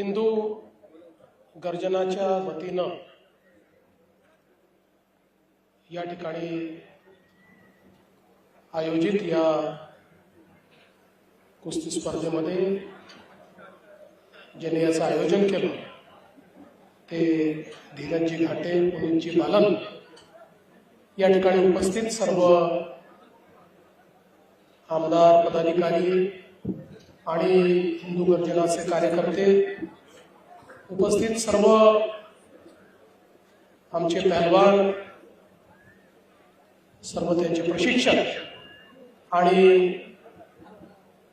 हिंदू गर्जनाच्या वतीनं या ठिकाणी आयोजित या कुस्ती स्पर्धेमध्ये ज्यांनी याचं आयोजन केलं ते धीरजी घाटे पुनीतजी बालन या ठिकाणी उपस्थित सर्व आमदार पदाधिकारी आणि हिंदू गर्जनाचे कार्यकर्ते उपस्थित सर्व आमचे पहलवान सर्व त्यांचे प्रशिक्षक आणि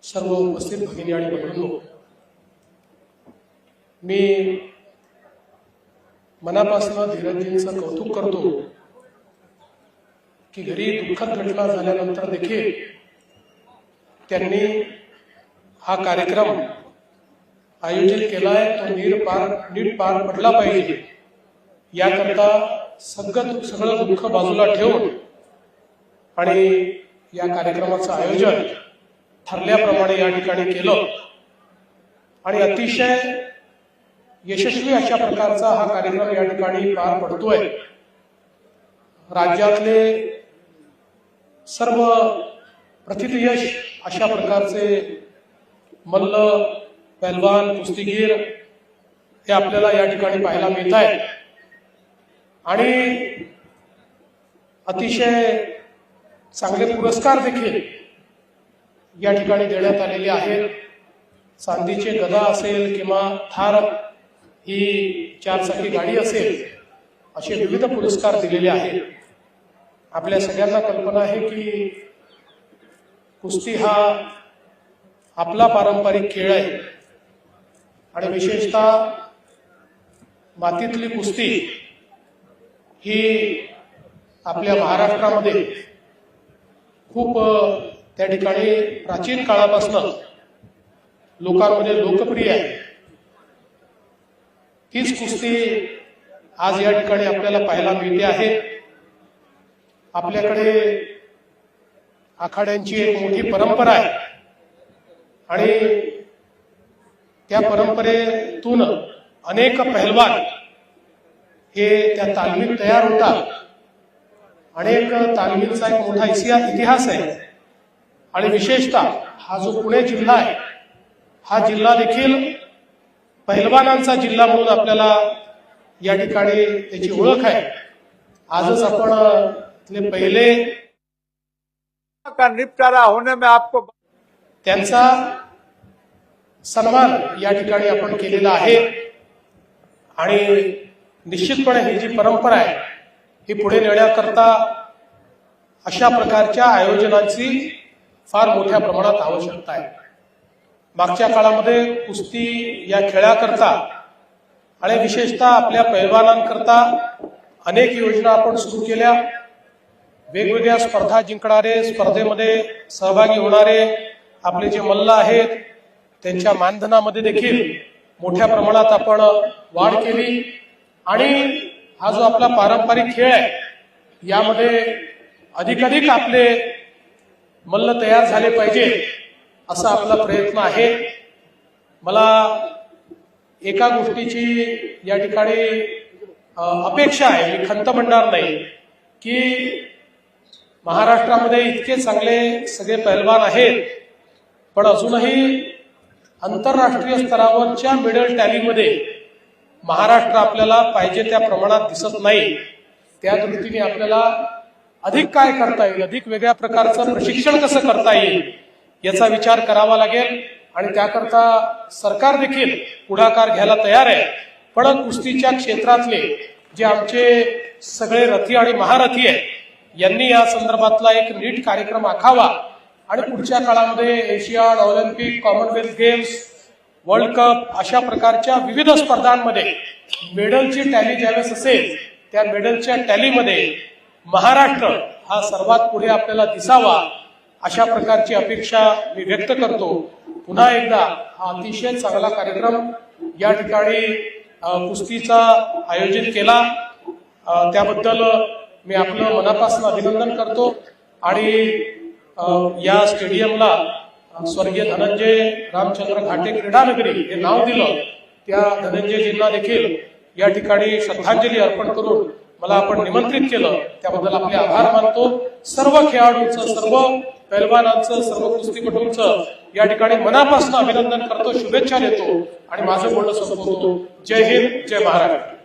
सर्व उपस्थित भगिनी आणि बंधू. मी मनापासून धीरजींचं कौतुक करतो की घरी दुःखद घटना झाल्यानंतर देखील त्यांनी हा कार्यक्रम आयोजित केलाय तो नीर पार नीट पार पडला पाहिजे. याकरता सगळं सगळं दुःख बाजूला ठेवून आणि या कार्यक्रमाचं आयोजन ठरल्याप्रमाणे या ठिकाणी केलं. आणि अतिशय यशस्वी अशा प्रकारचा हा कार्यक्रम या ठिकाणी पार पडतोय. राज्यातले सर्व प्रथितयश अशा प्रकारचे मल्ल पैलवान कुस्तीगीर हे आपल्याला या ठिकाणी पाहायला मिळत आहेत आणि अतिशय चांगले पुरस्कार देखील या ठिकाणी देण्यात आलेले आहेत. चांदीचे गदा असेल किंवा थार ही चारचाकी गाडी असेल असे विविध पुरस्कार दिलेले आहेत. आपल्या सगळ्यांना कल्पना आहे की कुस्ती हा आपला पारंपरिक खेळ आहे. आणि विशेषतः मातीतली कुस्ती ही आपल्या महाराष्ट्रामध्ये खूप त्या ठिकाणी प्राचीन काळापासून लोकांमध्ये लोकप्रिय आहे. तीच कुस्ती आज या ठिकाणी आपल्याला पाहायला मिळते आहे. आपल्याकडे आखाड्यांची एक मोठी परंपरा आहे. आणि त्या परंपरेतून अनेक पहलवान हे त्या तालमीत तयार होतात. अनेक तालमींचा एक मोठा इतिहास इतिहास आहे. आणि विशेषतः हा जो पुणे जिल्हा आहे हा जिल्हा देखील पहिलवानांचा जिल्हा म्हणून आपल्याला या ठिकाणी त्याची ओळख आहे. आजच आपण पहिले का निपटारा होने में आपको त्यांचा सन्मान या ठिकाणी आपण केलेला आहे. आणि निश्चितपणे ही जी परंपरा आहे ही पुढे नेण्याकरता अशा प्रकारच्या आयोजनाची फार मोठ्या प्रमाणात आवश्यकता आहे. मागच्या काळामध्ये कुस्ती या खेळाकरता आणि विशेषतः आपल्या पैलवानांकरता अनेक योजना आपण सुरू केल्या. वेगवेगळ्या स्पर्धा जिंकणारे स्पर्धेमध्ये सहभागी होणारे आपले जे मल्ल आहेत त्यांच्या मानधनामध्ये देखील मोठ्या प्रमाणात आपण वाढ केली. आणि हा जो आपला पारंपरिक खेळ आहे यामध्ये अधिकाधिक आपले मल्ल तयार झाले पाहिजे असा आपला प्रयत्न आहे. मला एका गोष्टीची या ठिकाणी अपेक्षा आहे मी खंत म्हणणार नाही की महाराष्ट्रामध्ये इतके चांगले सगळे पैलवान आहेत पण अजूनही आंतरराष्ट्रीय स्तरावरच्या मिडल टॅलीमध्ये महाराष्ट्र आपल्याला पाहिजे त्या प्रमाणात दिसत नाही. त्या दृष्टीने आपल्याला अधिक काय करता येईल अधिक वेगळ्या प्रकारचं प्रशिक्षण कसं करता येईल याचा विचार करावा लागेल. आणि त्याकरता सरकार देखील पुढाकार घ्यायला तयार आहे. पण कुस्तीच्या क्षेत्रातले जे आमचे सगळे रथी आणि महारथी आहेत यांनी या संदर्भातला एक नीट कार्यक्रम आखावा. आणि पुढच्या काळामध्ये Asiad Olympic Commonwealth games world cup अशा प्रकारच्या विविध स्पर्धांमध्ये मेडलची टॅली ज्यावेळेस असेल त्या मेडलच्या टॅलीमध्ये महाराष्ट्र हा सर्वात पुढे आपल्याला दिसावा अशा प्रकारची अपेक्षा मी व्यक्त करतो. पुन्हा एकदा हा अतिशय चांगला कार्यक्रम या ठिकाणी कुस्तीचा आयोजित केला. त्याबद्दल मी आपलं मनापासून अभिनंदन करतो. आणि या स्टेडियमला स्वर्गीय धनंजय रामचंद्र घाटे क्रीडानगरी हे नाव दिलं. त्या धनंजयजींना देखील या ठिकाणी श्रद्धांजली अर्पण करून मला आपण निमंत्रित केलं. त्याबद्दल आपले आभार मानतो. सर्व खेळाडूंचं सर्व पैलवानांचं सर्व कुस्तीपटूंचं या ठिकाणी मनापासून अभिनंदन करतो शुभेच्छा देतो आणि माझं बोलणं संपवतो. जय हिंद जय महाराष्ट्र.